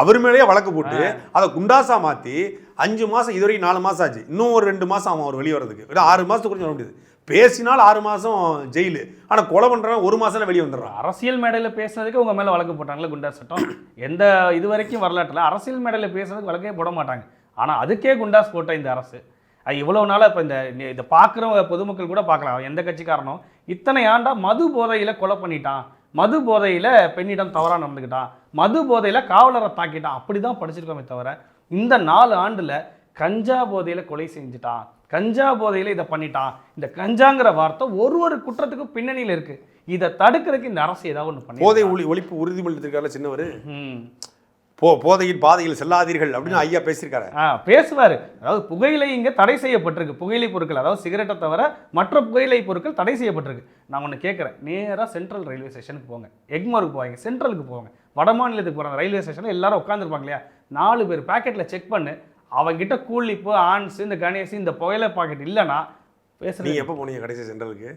B: அவர் மேலேயே வழக்கு போட்டு அதை குண்டாசா மாற்றி அஞ்சு மாதம் இதுவரைக்கும் நாலு மாதம் ஆச்சு. இன்னும் ஒரு ரெண்டு மாதம் ஆகும் அவர் வெளியே வரதுக்கு இல்லை ஆறு மாதத்துக்கு கொஞ்சம் வர முடியாது. பேசினால் ஆறு மாதம் ஜெயிலு. ஆனால் கொலை பண்ணுறவன் ஒரு மாதம் வெளியே வந்துடுறான்.
A: அரசியல் மேடையில் பேசுனதுக்கு உங்கள் மேலே வழக்கு போட்டாங்களே குண்டா சட்டம். எந்த இது வரைக்கும் வரலாற்றில் அரசியல் மேடையில் பேசுனதுக்கு வழக்கே போட மாட்டாங்க. ஆனால் அதுக்கே குண்டாஸ் போட்ட இந்த அரசு. அது இவ்வளோ நாளாக இப்போ இந்த இதை பார்க்குற பொதுமக்கள் கூட பார்க்கலாம் எந்த கட்சிக்காரனும். இத்தனை ஆண்டா மது போதையில் கொலை பண்ணிட்டான். மது போதையில் பெண்ணிடம் தவறாக நடந்துக்கிட்டான். மது போதையில் காவலரை தாக்கிட்டான். அப்படி தான் படிச்சிருக்கோமே தவிர இந்த நாலு ஆண்டில் கஞ்சா போதையில் கொலை செஞ்சுட்டான். கஞ்சா போதையில இதை பண்ணிட்டான் இந்த கஞ்சாங்கிற வார்த்தை ஒரு ஒரு குற்றத்துக்கும் பின்னணியில் இருக்கு. இதை தடுக்கிறதுக்கு இந்த அரசு ஏதாவது ஒன்று பண்ணி
B: போதை ஒளி ஒழிப்பு உறுதிமொழி எடுத்திருக்காருல சின்னவர் போ போதையில் பாதையில் செல்லாதீர்கள் அப்படின்னு ஐயா பேசியிருக்காரு.
A: ஆ பேசுவார். அதாவது புகையிலை இங்கே தடை செய்யப்பட்டிருக்கு. புகையிலை பொருட்கள் அதாவது சிகரெட்டை தவிர மற்ற புகையிலை பொருட்கள் தடை செய்யப்பட்டிருக்கு. நான் ஒன்று கேட்குறேன் நேராக சென்ட்ரல் ரயில்வே ஸ்டேஷனுக்கு போங்க. எக்மோருக்கு போவாங்க சென்ட்ரலுக்கு போவாங்க வட மாநிலத்துக்கு போகிறாங்க ரயில்வே ஸ்டேஷனில் எல்லாரும் உட்காந்துருப்பாங்க இல்லையா? நாலு பேர் பாக்கெட்டில் செக் பண்ணு. அவங்கிட்ட கூலிப்பு ஆன்ஸ் இந்த கணேஷ் இந்த புகையிலை பாக்கெட் இல்லைன்னா பேசுகிறேன்
B: நீங்க எப்போ போனீங்க கடைசி சென்ட்ரலுக்கு?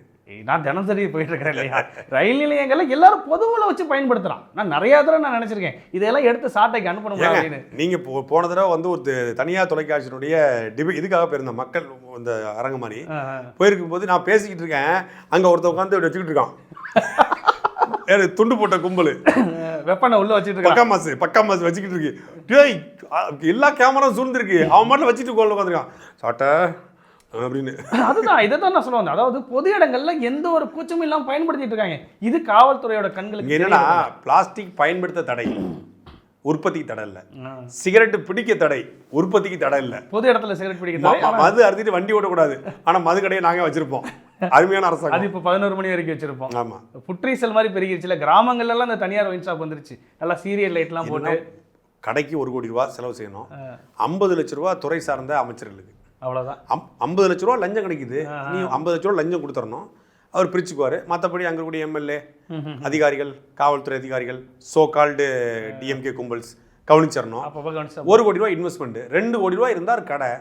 A: நான் தினசரி போயிட்டு இருக்கிறேன் இல்லையா? ரயில் நிலையங்கள்ல எல்லாரும் பொதுவில் வச்சு பயன்படுத்துறான். நான் நிறைய தடவை நான் நினைச்சிருக்கேன். இதெல்லாம் எடுத்து சாட்டைக்கு
B: ஏங்க,
A: அப்படின்னு.
B: நீங்க போன தடவை வந்து ஒரு தனியார் தொலைக்காட்சியினுடைய டிபே இதுக்காக போயிருந்த மக்கள் இந்த அரங்கு மாதிரி. போயிருக்கும் போது நான் பேசிக்கிட்டு இருக்கேன். அங்க ஒருத்தன் உட்காந்து வச்சுக்கிட்டு இருக்கான். யாரு துண்டு போட்ட கும்பல்?
A: வெப்பனை உள்ள வச்சுட்டு இருக்கான்
B: பக்கா மாசு பக்கா மாசு வச்சுக்கிட்டு இருக்கு. டேய் எல்லா கேமரா சூழ்ந்திருக்கு. அவன் மட்டும் வச்சுட்டு கோல் உட்காந்துருக்கான். சாட்டை அப்படின்னு.
A: அதுதான் இதை தான் நான் சொல்ல வந்தேன். அதாவது பொது இடங்கள்ல எந்த ஒரு கூச்சமும் இல்லாம பயன்படுத்திட்டு இருக்காங்க. இது காவல்துறையோட கண்களுக்கு
B: என்னன்னா பிளாஸ்டிக் பயன்படுத்த தடை. உற்பத்திக்கு தடை இல்லை. சிகரெட் பிடிக்க தடை உற்பத்திக்கு தடை இல்லை.
A: பொது இடத்துல சிகரெட்
B: ம- மது அறுத்திட்டு வண்டி ஓட்டக்கூடாது. ஆனா மது கடையை நாங்க வச்சிருப்போம். அருமையான
A: அது
B: அரசாங்கம்.
A: இப்போ பதினோரு மணி வரைக்கும் வச்சிருப்போம்.
B: ஆமா.
A: புற்றீசல் மாதிரி பெருகிருச்சுல கிராமங்கள்ல எல்லாம் இந்த தனியார் ஒயின் ஷாப் வந்துருச்சு. நல்லா சீரியல் லைட்லாம் போட்டு.
B: கடைக்கு ஒரு கோடி ரூபாய் செலவு செய்யணும். ஐம்பது லட்ச ரூபா துறை சார்ந்த அமைச்சர்களுக்கு.
A: அவ்வளவுதான்.
B: அம்- ஐம்பது லட்ச ரூபா லஞ்சம் கிடைக்குது. நீ ஐம்பது லட்ச ரூபா லஞ்சம் கொடுத்துடணும் அவர் பிரிச்சுக்குவார். மற்றபடி அங்கே கூடிய எம்எல்ஏ அதிகாரிகள் காவல்துறை அதிகாரிகள் சோ கால்டு டிஎம்கே கும்பல்ஸ் கவனிச்சிடணும் ஒரு கோடி ரூபாய் இன்வெஸ்ட்மெண்ட் ரெண்டு கோடி ரூபாய் இருந்தார் கடை.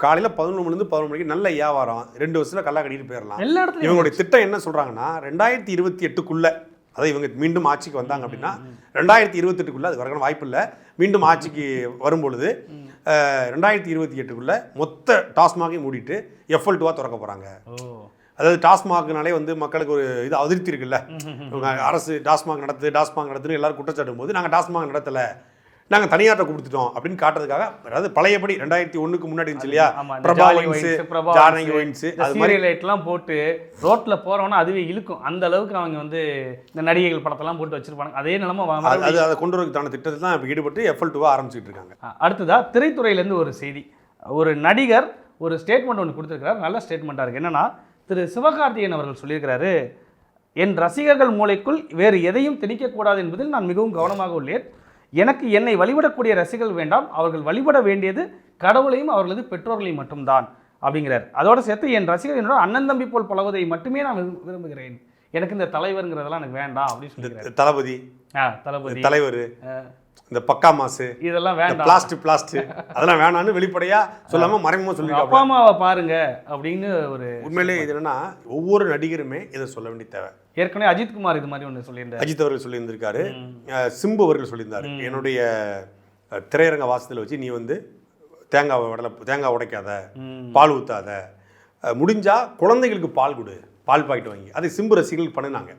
B: காலையில் பதினொன்று மணிலேருந்து பதினொன்று மணிக்கு நல்ல வியாபாரம். ரெண்டு வருஷத்துல கல்லா கட்டிட்டு போயிடலாம்
A: எல்லா
B: இவங்களுடைய திட்டம் என்ன சொல்றாங்கன்னா ரெண்டாயிரத்தி இருபத்தி எட்டுக்குள்ள அதாவது இவங்க மீண்டும் ஆட்சிக்கு வந்தாங்க அப்படின்னா ரெண்டாயிரத்தி இருபத்தெட்டுக்குள்ள அது வரணும் வாய்ப்பு இல்லை. மீண்டும் ஆட்சிக்கு வரும்பொழுது ரெண்டாயிரத்தி இருபத்தி எட்டுக்குள்ள மொத்த டாஸ்மாகையும் மூடிட்டு எஃப்எல் டூவாக திறக்க போகிறாங்க அதாவது டாஸ்மாக்னாலே வந்து மக்களுக்கு ஒரு இது அதிருப்தி இருக்குல்ல. அரசு டாஸ்மாக் நடத்து டாஸ்மாக் நடத்துன்னு எல்லாரும் குற்றச்சாட்டும் போது நாங்கள் டாஸ்மாக் நடத்தலை. நாங்கள் தனியார்ட்ட கொடுத்துட்டோம் அப்படின்னு காட்டுறதுக்காக அதாவது பழையபடி ரெண்டாயிரத்தி ஒண்ணுக்கு முன்னாடி இருந்துச்சு இல்லையா? பிரபா ஒயின்ஸ் ஜானகி
A: ஒயின்ஸ்,
B: அது மாதிரி
A: லைட்லாம் போட்டு ரோட்ல போறவனா அதுவே இழுக்கும். அந்த அளவுக்கு அவங்க வந்து இந்த நடிகைகள் படத்தெல்லாம் போட்டு வச்சிருப்பாங்க. அதே நிலைமை
B: அது- அது கொண்டு வரதுக்கான திட்டத்தில் தான் இப்போ ஈடுபட்டு எஃப்எல் டூவாக ஆரம்பிச்சுட்டு இருக்காங்க.
A: அ- அடுத்ததா திரைத்துறையிலேருந்து ஒரு செய்தி. ஒரு நடிகர் ஒரு ஸ்டேட்மெண்ட் ஒன்று கொடுத்துருக்கிறார். நல்ல ஸ்டேட்மெண்ட்டாக இருக்குது என்னன்னா திரு சிவகார்த்திகேயன் அவர்கள் சொல்லியிருக்கிறாரு என் ரசிகர்கள் மூளைக்குள் வேறு எதையும் திணிக்கக்கூடாது என்பதில் நான் மிகவும் கவனமாக உள்ளேன். எனக்கு என்னை வழிபடக்கூடிய ரசிகர்கள் வேண்டாம். அவர்கள் வழிபட வேண்டியது கடவுளையும் அவர்களது பெற்றோர்களையும் மட்டும்தான் அப்படிங்கிறார். அதோட சேர்த்து என் ரசிகர் என்னோட அண்ணன் தம்பி போல் பழகுவதை மட்டுமே நான் விரும்பு- விரும்புகிறேன். எனக்கு இந்த தலைவருங்கிறதெல்லாம் எனக்கு வேண்டாம் அப்படின்னு சொல்லியிருக்காரு
B: தளபதி.
A: ஆ தளபதி.
B: தலைவர். இந்த பக்கா மாசு
A: இதெல்லாம் வேண்டாம்.
B: பிளாஸ்ட் பிளாஸ்ட் அதெல்லாம் வேணான்னு வெளிப்படையா சொல்லாம மறைமுகமா சொல்லியிருக்காங்க
A: அப்பா அம்மாவை பாருங்க அப்படின்னு ஒரு
B: உண்மையிலே இது என்னன்னா ஒவ்வொரு நடிகருமே இதை சொல்ல வேண்டிய தேவை.
A: ஏற்கனவே அஜித்குமார் இது மாதிரி ஒன்று சொல்லியிருந்தார்.
B: அஜித் அவர்கள் சொல்லியிருந்திருக்காரு. சிம்பு அவர்கள் சொல்லியிருந்தாரு. என்னுடைய திரையரங்க வாசத்தில் வச்சு நீ வந்து தேங்காய் உடல தேங்காய் உடைக்காத. பால் ஊத்தாத. முடிஞ்சா குழந்தைகளுக்கு பால் கொடு பால் பாக்கெட் வாங்கி. அதை சிம்பு ரசிகர்கள் பண்ணினாங்க.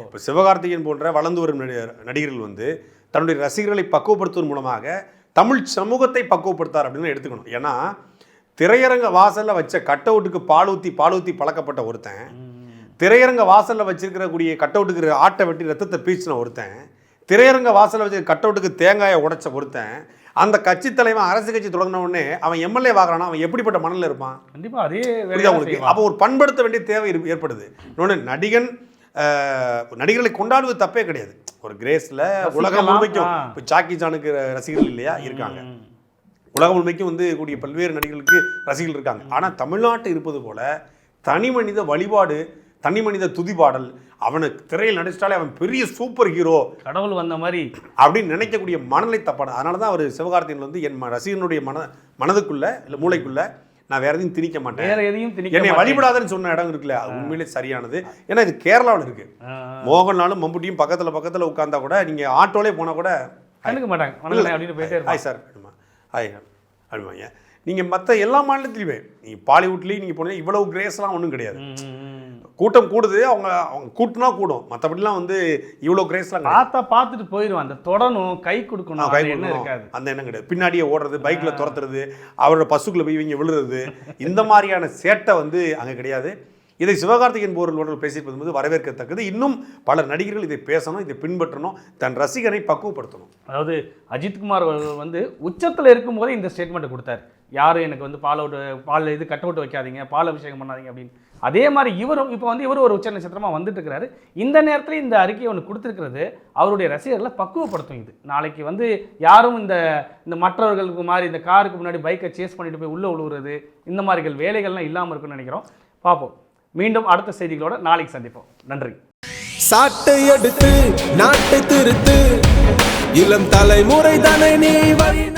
B: இப்போ சிவகார்த்திகேயன் போன்ற வளர்ந்து வரும் நடி- நடிகர்கள் வந்து தன்னுடைய ரசிகர்களை பக்குவப்படுத்துவதன் மூலமாக தமிழ் சமூகத்தை பக்குவப்படுத்தார் அப்படின்னு எடுத்துக்கணும். ஏன்னா திரையரங்க வாசல்ல வச்ச கட் அவுட்டுக்கு பால் ஊத்தி பால் ஊத்தி பழக்கப்பட்ட ஒருத்தன். திரையரங்க வாசல்ல வச்சிருக்கிற கூடிய கட் அவுட்டுக்கு ஆட்டை வெட்டி ரத்தத்தை பீச்சின ஒருத்தன். திரையரங்க வாசல்ல வச்ச கட் அவுட்டுக்கு தேங்காயை உடைச்ச ஒருத்தன். அந்த கட்சி தலைவன் அரசு கட்சி தொடங்கின உடனே அவன் எம்எல்ஏ வாங்குறானா? அவன் எப்படிப்பட்ட மனநில இருப்பான்?
A: கண்டிப்பா அதே
B: உங்களுக்கு? அப்போ ஒரு பண்படுத்த வேண்டிய தேவை ஏற்படுது. இன்னொன்று நடிகன் நடிகர்களை கொண்டாடுவது தப்பே கிடையாது. ஒரு கிரேஸ்ல உலகம். முழுமைக்கும். இப்போ சாக்கி சானுக்கு ரசிகர்கள் இல்லையா? இருக்காங்க. உலகம் முழுமைக்கும் வந்து கூடிய பல்வேறு நடிகர்களுக்கு ரசிகர்கள் இருக்காங்க. ஆனால் தமிழ்நாட்டு இருப்பது போல தனி மனித வழிபாடு தனி மனித துதிபாடல் அவனுக்கு திரையில் நடிச்சிட்டாலே அவன் பெரிய சூப்பர் ஹீரோ
A: கடவுள் வந்த மாதிரி.
B: அப்படின்னு நினைக்கக்கூடிய மனநிலை தப்பான. அதனால தான் அவர் சிவகார்த்திகேயன் வந்து என் ரசிகனுடைய மன மனதுக்குள்ள இல்லை மூளைக்குள்ள நான் வேற எதையும் திணிக்க மாட்டேன்.
A: வேற எதையும் திணிக்க
B: என்னை. வழிபடாதன்னு சொன்ன இடம் இருக்குல்ல அது உண்மையிலே சரியானது. ஏன்னா இது கேரளாவில் இருக்கு. மோகன்லாலும் மம்புட்டியும் பக்கத்துல பக்கத்துல உட்கார்ந்தா கூட நீங்க ஆட்டோலே போனா கூட
A: கண்டுக்க மாட்டாங்க. அப்படின்னு போயிட்டே
B: ஹாய் சார். அப்படிமா ஹாய் அப்படிமாங்க நீங்க மற்ற எல்லா மாநிலத்திலையுமே நீங்க பாலிவுட்லேயும் நீங்க போனீங்க இவ்வளவு கிரேஸ்லாம் ஒன்றும் கிடையாது. கூட்டம் கூடுது அவங்க அவங்க கூட்டுனா கூடும். மற்றபடிலாம் வந்து இவ்வளோ கிரேஸ்லாம்.
A: பார்த்தா பார்த்துட்டு போயிடுவான் அந்த தொடணும் கை கொடுக்கணும்.
B: கை
A: என்ன. இருக்காது.
B: அந்த எண்ணம் கிடையாது. பின்னாடியே ஓடுறது பைக்ல துரத்துறது அவரோட பஸ்ஸுக்குள்ள போய் இவங்க விழுறது இந்த மாதிரியான சேட்டை வந்து அங்க கிடையாது. இதை சிவகார்த்திகேயன் போர்கள் பேசியிருப்பது வந்து வரவேற்கத்தக்கது. இன்னும் பல நடிகர்கள் இதை பேசணும் இதை பின்பற்றணும் தன் ரசிகனை பக்குவப்படுத்தணும்.
A: அதாவது அஜித்குமார் வந்து உச்சத்தில் இருக்கும்போதே இந்த ஸ்டேட்மெண்ட்டை கொடுத்தாரு. யாரும் எனக்கு வந்து பால் அவுட் பால் இது கட் அவுட் வைக்காதீங்க பால் அபிஷேகம் பண்ணாதீங்க அப்படின்னு. அதே மாதிரி இவரும் இப்போ வந்து இவரும் ஒரு உச்ச நட்சத்திரமாக வந்துட்டு இருக்கிறாரு இந்த நேரத்தில் இந்த அறிக்கையை ஒன்று கொடுத்துருக்கிறது அவருடைய ரசிகர்களை பக்குவப்படுத்தும் இது. நாளைக்கு வந்து யாரும் இந்த இந்த மற்றவர்களுக்கு மாதிரி இந்த காருக்கு முன்னாடி பைக்கை சேஸ் பண்ணிட்டு போய் உள்ளே உழுவுறது இந்த மாதிரிகள் வேலைகள்லாம் இல்லாமல் இருக்குன்னு நினைக்கிறோம். பார்ப்போம். மீண்டும் அடுத்த செய்திகளோட நாளைக்கு சந்திப்போம். நன்றி.
C: சாட்டை எடுத்து நாட்டை திருத்து இளம் தலைமுறை தானே நீ